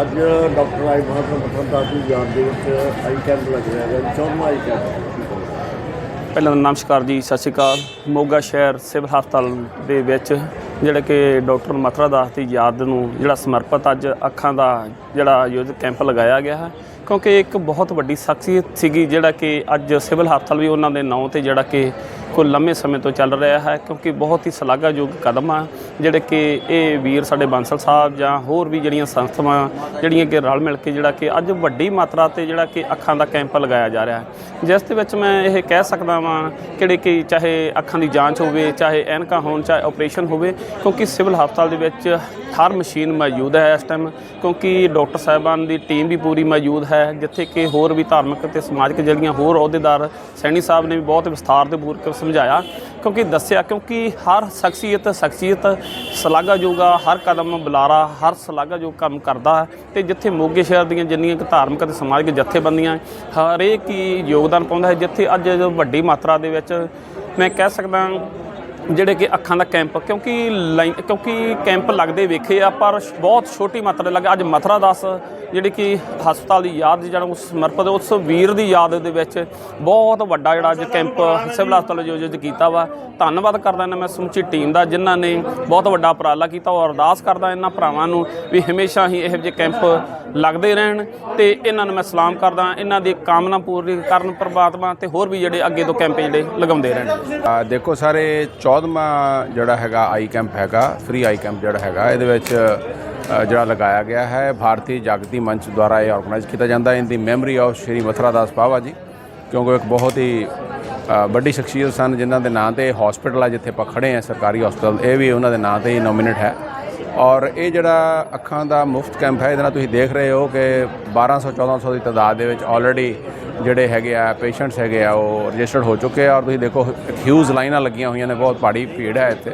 ਅੱਜ ਡਾਕਟਰ ਆਈ ਮਹਾਤਮਾ ਪਤੰਦਾ ਦੀ ਯਾਦ ਦੇ ਵਿੱਚ ਆਈ ਕੈਂਪ ਲੱਗ ਰਿਹਾ ਹੈ 14ਵਾਂ ਆਈ ਕੈਂਪ। ਪਹਿਲਾਂ ਨਮਸਕਾਰ ਜੀ, ਸਤਿ ਸ਼੍ਰੀ ਅਕਾਲ। ਮੋਗਾ ਸ਼ਹਿਰ ਸਿਵਲ ਹਸਪਤਾਲ ਦੇ ਵਿੱਚ ਜਿਹੜਾ ਕਿ ਡਾਕਟਰ ਮਥੁਰਾ ਦਾਸ ਦੀ ਯਾਦ ਨੂੰ ਜਿਹੜਾ ਸਮਰਪਿਤ ਅੱਜ ਅੱਖਾਂ ਦਾ ਜਿਹੜਾ ਯੁੱਧ ਕੈਂਪ ਲਗਾਇਆ ਗਿਆ ਹੈ, ਕਿਉਂਕਿ ਇੱਕ ਬਹੁਤ ਵੱਡੀ ਸ਼ਖਸੀਅਤ ਸੀਗੀ ਜਿਹੜਾ ਕਿ ਅੱਜ ਸਿਵਲ ਹਸਪਤਾਲ ਵੀ ਉਹਨਾਂ ਦੇ ਨਾਂ ਤੇ ਜਿਹੜਾ ਕਿ ਕੋਈ ਲੰਮੇ ਸਮੇਂ ਤੋਂ ਚੱਲ ਰਿਹਾ ਹੈ ਕਿਉਂਕਿ ਬਹੁਤ ਹੀ ਸ਼ਲਾਘਾਯੋਗ ਕਦਮ ਆ, ਜਿਹੜੇ ਕਿ ਇਹ ਵੀਰ ਸਾਡੇ ਬਾਂਸਲ ਸਾਹਿਬ ਜਾਂ ਹੋਰ ਵੀ ਜਿਹੜੀਆਂ ਸੰਸਥਾਵਾਂ, ਜਿਹੜੀਆਂ ਕਿ ਰਲ ਮਿਲ ਕੇ ਜਿਹੜਾ ਕਿ ਅੱਜ ਵੱਡੀ ਮਾਤਰਾ ਤੇ ਜਿਹੜਾ ਕਿ ਅੱਖਾਂ ਦਾ ਕੈਂਪ ਲਗਾਇਆ ਜਾ ਰਿਹਾ ਹੈ। ਜਿਸ ਦੇ ਵਿੱਚ ਮੈਂ ਇਹ ਕਹਿ ਸਕਦਾ ਵਾਂ ਕਿਹੜੇ ਕਿ ਚਾਹੇ ਅੱਖਾਂ ਦੀ ਜਾਂਚ ਹੋਵੇ, ਚਾਹੇ ਐਨਕਾਂ ਹੋਣ, ਚਾਹੇ ਆਪਰੇਸ਼ਨ ਹੋਵੇ, ਕਿਉਂਕਿ ਸਿਵਲ ਹਸਪਤਾਲ ਦੇ ਵਿੱਚ ਹਰ ਮਸ਼ੀਨ ਮੌਜੂਦ ਹੈ ਇਸ ਟਾਈਮ ਕਿਉਂਕਿ ਡਾਕਟਰ ਸਾਹਿਬਾਨ ਦੀ ਟੀਮ ਵੀ ਪੂਰੀ ਮੌਜੂਦ ਹੈ, ਜਿੱਥੇ ਕਿ ਹੋਰ ਵੀ ਧਾਰਮਿਕ ਤੇ ਸਮਾਜਿਕ ਜਿਹੜੀਆਂ ਹੋਰ ਅਹੁਦੇਦਾਰ, ਸੈਣੀ ਸਾਹਿਬ ਨੇ ਵੀ ਬਹੁਤ ਵਿਸਥਾਰ ਦੇ ਪੂਰਵਕ ਸਮਝਾਇਆ, ਕਿਉਂਕਿ ਦੱਸਿਆ, ਕਿਉਂਕਿ ਹਰ ਸ਼ਖਸੀਅਤ ਸ਼ਖਸੀਅਤ ਸ਼ਲਾਘਾਯੋਗ ਆ, ਹਰ ਕਦਮ ਬੁਲਾਰਾ, ਹਰ ਸ਼ਲਾਘਾਯੋਗ ਕੰਮ ਕਰਦਾ ਹੈ ਤੇ ਜਿੱਥੇ ਮੋਗੇ ਸ਼ਹਿਰ ਦੀਆਂ ਜਿੰਨੀਆਂ ਕਿ ਧਾਰਮਿਕ ਅਤੇ ਸਮਾਜਿਕ ਜਥੇਬੰਦੀਆਂ, ਹਰੇਕ ਹੀ ਯੋਗਦਾਨ ਪਾਉਂਦਾ ਹੈ, ਜਿੱਥੇ ਅੱਜ ਵੱਡੀ ਮਾਤਰਾ ਦੇ ਵਿੱਚ ਮੈਂ ਕਹਿ ਸਕਦਾ ਜਿਹੜੇ ਕਿ ਅੱਖਾਂ ਦਾ ਕੈਂਪ, ਕਿਉਂਕਿ ਲਾਈਨ ਕਿਉਂਕਿ ਕੈਂਪ ਲੱਗਦੇ ਵੇਖੇ ਆ, ਪਰ ਬਹੁਤ ਛੋਟੀ ਮਾਤਰਾ ਲੱਗ। ਅੱਜ ਮਥਰਾ ਦਾਸ ਜਿਹੜੀ ਕਿ ਹਸਪਤਾਲ ਦੀ ਯਾਦ ਜਿਹੜਾ ਉਸ ਸਮਰਪਿਤ, ਉਸ ਵੀਰ ਦੀ ਯਾਦ ਦੇ ਵਿੱਚ ਬਹੁਤ ਵੱਡਾ ਜਿਹੜਾ ਅੱਜ ਕੈਂਪ ਸਿਵਲ ਹਸਪਤਾਲ ਆਯੋਜਿਤ ਕੀਤਾ ਵਾ। ਧੰਨਵਾਦ ਕਰਦਾ ਇਹਨਾਂ ਮੈਂ ਸਮੁੱਚੀ ਟੀਮ ਦਾ, ਜਿਨ੍ਹਾਂ ਨੇ ਬਹੁਤ ਵੱਡਾ ਉਪਰਾਲਾ ਕੀਤਾ। ਔਰ ਅਰਦਾਸ ਕਰਦਾ ਇਹਨਾਂ ਭਰਾਵਾਂ ਨੂੰ ਵੀ ਹਮੇਸ਼ਾ ਹੀ ਇਹੋ ਜਿਹੇ ਕੈਂਪ ਲੱਗਦੇ ਰਹਿਣ। ਤੇ ਇਹਨਾਂ ਨੂੰ ਮੈਂ ਸਲਾਮ ਕਰਦਾ, ਇਹਨਾਂ ਦੀ ਕਾਮਨਾ ਪੂਰੀ ਕਰਨ ਪ੍ਰਮਾਤਮਾ ਤੇ ਹੋਰ ਵੀ ਜਿਹੜੇ ਅੱਗੇ ਤੋਂ ਕੈਂਪ ਜਿਹੜੇ ਲਗਾਉਂਦੇ ਰਹਿਣ। ਆ ਦੇਖੋ ਸਾਰੇ 14ਵਾਂ ਜਿਹੜਾ ਹੈਗਾ ਆਈ ਕੈਂਪ ਹੈਗਾ ਫ੍ਰੀ ਆਈ ਕੈਂਪ ਜਿਹੜਾ ਹੈਗਾ, ਇਹਦੇ ਵਿੱਚ ਜਿਹੜਾ ਲਗਾਇਆ ਗਿਆ ਹੈ, ਭਾਰਤੀ ਜਾਗਤੀ ਮੰਚ ਦੁਆਰਾ ਇਹ ਆਰਗੇਨਾਈਜ਼ ਕੀਤਾ ਜਾਂਦਾ ਹੈ। In the memory of Shri Mathura Das Pawa ji, ਕਿਉਂਕਿ ਉਹ ਇੱਕ ਬਹੁਤ ਹੀ ਵੱਡੀ ਸ਼ਖਸੀਅਤ ਸਨ, ਜਿਨ੍ਹਾਂ ਦੇ ਨਾਂ ਤੇ ਹਸਪੀਟਲ ਆ ਜਿੱਥੇ ਆਪਾਂ ਖੜੇ ਆ ਸਰਕਾਰੀ ਹਸਪਤਾਲ ਇਹ ਵੀ ਉਹਨਾਂ ਦੇ ਨਾਂ ਤੇ ਹੀ ਨੋਮੀਨੇਟ ਹੈ। ਔਰ ਇਹ ਜਿਹੜਾ ਅੱਖਾਂ ਦਾ ਮੁਫਤ ਕੈਂਪ ਹੈ, ਇਹਦੇ ਨਾਲ ਤੁਸੀਂ ਦੇਖ ਰਹੇ ਹੋ ਕਿ 1200 1400 ਦੀ ਤਾਦਾਦ ਦੇ ਵਿੱਚ ਆਲਰੇਡੀ ਜਿਹੜੇ ਹੈਗੇ ਆ ਪੇਸ਼ੈਂਟਸ ਹੈਗੇ ਆ, ਉਹ ਰਜਿਸਟਰਡ ਹੋ ਚੁੱਕੇ ਆ ਔਰ ਤੁਸੀਂ ਦੇਖੋ ਹਿਊਜ਼ ਲਾਈਨਾਂ ਲੱਗੀਆਂ ਹੋਈਆਂ ਨੇ, ਬਹੁਤ ਭਾਰੀ ਭੀੜ ਹੈ ਇੱਥੇ,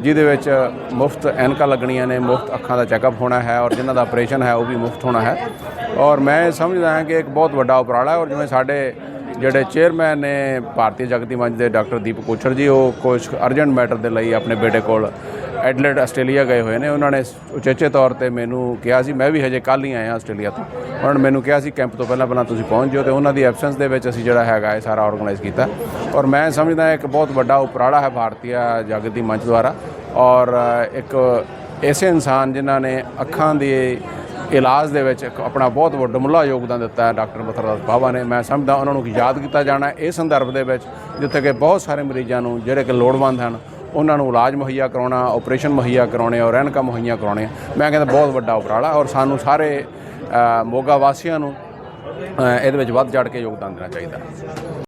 ਜਿਹਦੇ ਵਿੱਚ ਮੁਫਤ ਐਨਕਾਂ ਲੱਗਣੀਆਂ ਨੇ, ਮੁਫਤ ਅੱਖਾਂ ਦਾ ਚੈੱਕਅਪ ਹੋਣਾ ਹੈ ਔਰ ਜਿਨ੍ਹਾਂ ਦਾ ਆਪਰੇਸ਼ਨ ਹੈ, ਉਹ ਵੀ ਮੁਫਤ ਹੋਣਾ ਹੈ। ਔਰ ਮੈਂ ਸਮਝਦਾ ਹਾਂ ਕਿ ਇੱਕ ਬਹੁਤ ਵੱਡਾ ਉਪਰਾਲਾ ਹੈ ਔਰ ਜਿਵੇਂ ਸਾਡੇ ਜਿਹੜੇ ਚੇਅਰਮੈਨ ਨੇ, ਭਾਰਤੀ ਜਗਤੀ ਮੰਚ ਦੇ ਡਾਕਟਰ ਦੀਪ ਕੋਛੜ ਜੀ, ਉਹ ਕੁਝ ਅਰਜੈਂਟ ਮੈਟਰ ਦੇ ਲਈ ਆਪਣੇ ਬੇਟੇ ਕੋਲ ਐਡਲਡ ਆਸਟ੍ਰੇਲੀਆ ਗਏ ਹੋਏ ਨੇ, ਉਹਨਾਂ ਨੇ ਉਚੇਚੇ ਤੌਰ ਤੇ ਮੈਨੂੰ ਕਿਹਾ ਸੀ, ਮੈਂ ਵੀ ਹਜੇ ਕੱਲ੍ਹ ਹੀ ਆਇਆ ਆਸਟ੍ਰੇਲੀਆ ਤੋਂ। ਉਹਨਾਂ ਨੇ ਮੈਨੂੰ ਕਿਹਾ ਸੀ, ਕੈਂਪ ਤੋਂ ਪਹਿਲਾਂ ਪਹਿਲਾਂ ਤੁਸੀਂ ਪਹੁੰਚ ਜਾਓ ਤੇ ਉਹਨਾਂ ਦੀ ਐਬਸੈਂਸ ਦੇ ਵਿੱਚ ਅਸੀਂ ਜਿਹੜਾ ਹੈਗਾ ਇਹ ਸਾਰਾ ਆਰਗੇਨਾਈਜ਼ ਕੀਤਾ। ਔਰ ਮੈਂ ਸਮਝਦਾ ਇੱਕ ਬਹੁਤ ਵੱਡਾ ਉਪਰਾਲਾ ਹੈ ਭਾਰਤੀਆ ਜਾਗਤੀ ਮੰਚ ਦੁਆਰਾ। ਔਰ ਇੱਕ ਐਸੇ ਇਨਸਾਨ ਜਿਨ੍ਹਾਂ ਨੇ ਅੱਖਾਂ ਦੇ ਇਲਾਜ ਦੇ ਵਿੱਚ ਇੱਕ ਆਪਣਾ ਬਹੁਤ ਵੱਡਮੁੱਲਾ ਯੋਗਦਾਨ ਦਿੱਤਾ ਹੈ, ਡਾਕਟਰ ਮਥਰਦਾਸ ਬਾਵਾ ਨੇ। ਮੈਂ ਸਮਝਦਾ ਉਹਨਾਂ ਨੂੰ ਯਾਦ ਕੀਤਾ ਜਾਣਾ ਹੈ, ਇਸ ਸੰਦਰਭ ਦੇ ਵਿੱਚ ਜਿੱਥੇ ਕਿ ਬਹੁਤ ਸਾਰੇ ਮਰੀਜ਼ਾਂ ਨੂੰ ਜਿਹੜੇ ਕਿ ਲੋੜਵੰਦ ਹਨ ਉਹਨਾਂ ਨੂੰ ਇਲਾਜ ਮੁਹੱਈਆ ਕਰਾਉਣਾ ਆਪਰੇਸ਼ਨ ਮੁਹੱਈਆ ਕਰਾਉਣੇ ਔਰ ਐਨਕਾਂ ਮੁਹੱਈਆ ਕਰਾਉਣੇ ਮੈਂ ਕਹਿੰਦਾ ਬਹੁਤ ਵੱਡਾ ਉਪਰਾਲਾ ਔਰ ਸਾਨੂੰ ਸਾਰੇ ਮੋਗਾ ਵਾਸੀਆਂ ਨੂੰ ਇਹਦੇ ਵਿੱਚ ਵੱਧ ਚੜ ਕੇ ਯੋਗਦਾਨ ਦੇਣਾ ਚਾਹੀਦਾ।